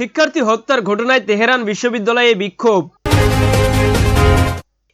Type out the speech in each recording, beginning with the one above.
শিক্ষার্থী হত্যার ঘটনায় তেহরান বিশ্ববিদ্যালয়ে বিক্ষোভ।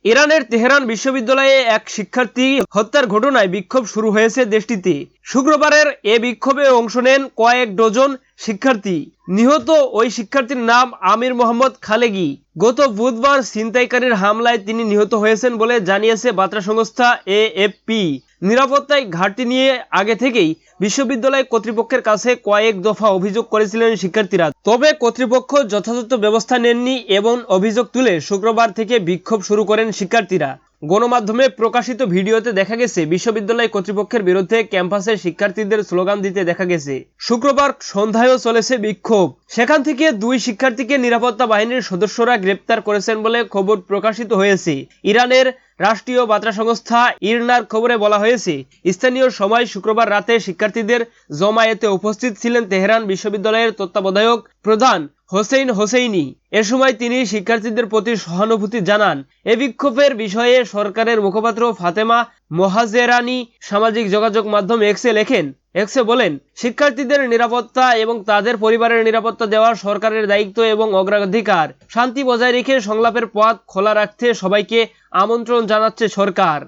ইরানের তেহরান বিশ্ববিদ্যালয়ে এক শিক্ষার্থী হত্যার ঘটনায় বিক্ষোভ শুরু হয়েছে দেশটিতে। শুক্রবারের এ বিক্ষোভে অংশ নেন কয়েক ডজন শিক্ষার্থী। নিহত ওই শিক্ষার্থীর নাম আমির মোহাম্মদ খালেগি। গত বুধবার ছিনতাইকারীর হামলায় তিনি নিহত হয়েছেন বলে জানিয়েছে বার্তা সংস্থা এএফপি। নিরাপত্তায় ঘাটতি নিয়ে আগে থেকেই বিশ্ববিদ্যালয় কর্তৃপক্ষের কাছে কয়েক দফা অভিযোগ করেছিলেন শিক্ষার্থীরা। তবে কর্তৃপক্ষ যথাযথ ব্যবস্থা নেননি এবং অভিযোগ তুলে শুক্রবার থেকে বিক্ষোভ শুরু করেন শিক্ষার্থীরা। গণমাধ্যমে প্রকাশিত ভিডিওতে দেখা গেছে, বিশ্ববিদ্যালয় কর্তৃপক্ষের বিরুদ্ধে ক্যাম্পাসে শিক্ষার্থীদের স্লোগান দিতে দেখা গেছে। শুক্রবার সন্ধ্যায়ও চলেছে বিক্ষোভ। সেখান থেকে দুই শিক্ষার্থীকে নিরাপত্তা বাহিনীর সদস্যরা গ্রেপ্তার করেছেন বলে খবর প্রকাশিত হয়েছে। ইরানের রাষ্ট্রীয় বার্তা সংস্থা ইরনার খবরে বলা হয়েছে, স্থানীয় সময় শুক্রবার রাতে শিক্ষার্থীদের জমায়েতে উপস্থিত ছিলেন তেহরান বিশ্ববিদ্যালয়ের তত্ত্বাবধায়ক প্রধান হোসেইন হোসেইনি। এ সময় তিনি শিক্ষার্থীদের প্রতি সহানুভূতি জানান। এ বিক্ষোভের বিষয়ে সরকারের মুখপাত্র ফাতেমা মোহাজেরানি সামাজিক যোগাযোগ মাধ্যম এক্সে লেখেন এক্সে বলেন, শিক্ষার্থীদের নিরাপত্তা এবং তাদের পরিবারের নিরাপত্তা দেওয়া সরকারের দায়িত্ব এবং অগ্রাধিকার। শান্তি বজায় রেখে সংলাপের পথ খোলা রাখতে সবাইকে আমন্ত্রণ জানাচ্ছে সরকার।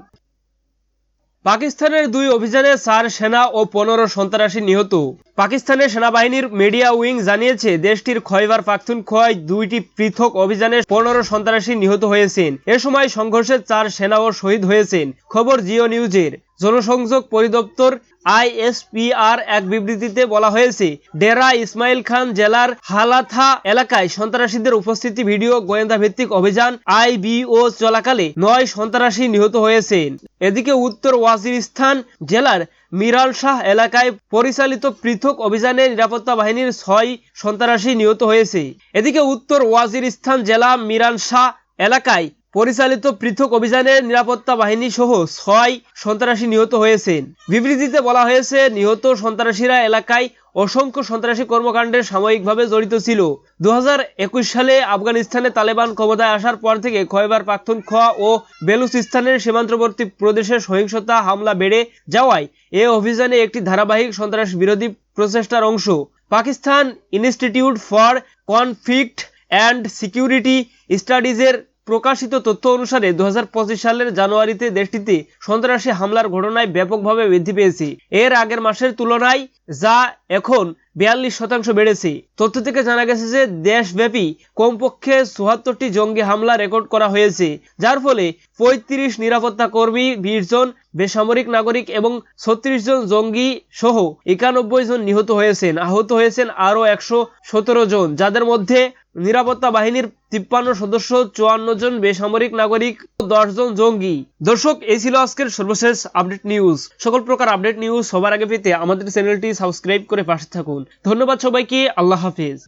পাকিস্তানের দুই অভিযানে চার সেনা ও পনেরো সন্ত্রাসী নিহত। পাকিস্তানের সেনাবাহিনীর মিডিয়া উইং জানিয়েছে, দেশটির খয়বার পাখতুনখোয়ায় দুইটি পৃথক অভিযানে পনেরো সন্ত্রাসী নিহত হয়েছেন। এ সময় সংঘর্ষে চার সেনাও শহীদ হয়েছেন। খবর জিও নিউজের। জনসংযোগ পরিদপ্তর আইএসপিআর এক বিবৃতিতে বলা হয়েছে, ডেরা ইসমাইল খান জেলার হালাথা এলাকায় সন্ত্রাসীদের উপস্থিতি ভিডিও গোয়েন্দা ভিত্তিক অভিযান আইবিও চলাকালে নয় সন্ত্রাসী নিহত হয়েছেন। এদিকে উত্তর ওয়াজিরিস্তান জেলার মিরাল শাহ এলাকায় পরিচালিত পৃথক অভিযানে নিরাপত্তা বাহিনীর ছয় সন্ত্রাসী নিহত হয়েছে। এদিকে উত্তর ওয়াজিরিস্তান জেলা মিরাল শাহ এলাকায় পরিচালিত পৃথক অভিযানে নিরাপত্তা বাহিনী সহ ছয় সন্ত্রাসী নিহত হয়েছেন। বিবৃতিতে বলা হয়েছে, নিহত সন্ত্রাসীরা এলাকায় অসংখ্য সন্ত্রাসী কর্মকাণ্ডে সাময়িকভাবে জড়িত ছিল। দুহাজার একুশ সালে আফগানিস্তানে তালেবান ক্ষমতায় আসার পর থেকে খয়বার পাখতুনখোয়া ও বেলুচিস্তানের সীমান্তবর্তী প্রদেশে সহিংসতা হামলা বেড়ে যাওয়ায় এ অভিযানে একটি ধারাবাহিক সন্ত্রাস বিরোধী প্রচেষ্টার অংশ। Pakistan institute for conflict and security স্টাডিজের প্রকাশিত তথ্য অনুসারে দু হাজার পঁচিশ সালের জানুয়ারিতে দেশটিতে সন্ত্রাসী হামলার ঘটনায় ব্যাপকভাবে বৃদ্ধি পেয়েছে। এর আগের মাসের তুলনায় যা এখন বিয়াল্লিশ শতাংশ বেড়েছে। তথ্য থেকে জানা গেছে যে দেশব্যাপী কমপক্ষে চুয়াত্তরটি জঙ্গি হামলা রেকর্ড করা হয়েছে, যার ফলে পঁয়ত্রিশ নিরাপত্তা কর্মী, বিশ জন বেসামরিক নাগরিক এবং ছত্রিশ জন জঙ্গি সহ একানব্বই জন নিহত হয়েছেন। আহত হয়েছেন আরও একশো সতেরো জন, যাদের মধ্যে নিরাপত্তা বাহিনীর তিপ্পান্ন সদস্য, চুয়ান্ন জন বেসামরিক নাগরিক দশ জন জঙ্গি। দর্শক, এই ছিল আজকের সর্বশেষ আপডেট নিউজ। সকল প্রকার আপডেট নিউজ সবার আগে পেতে আমাদের চ্যানেলটি সাবস্ক্রাইব করে পাশে থাকুন। ধন্যবাদ সবাইকে আল্লাহ হাফিজ।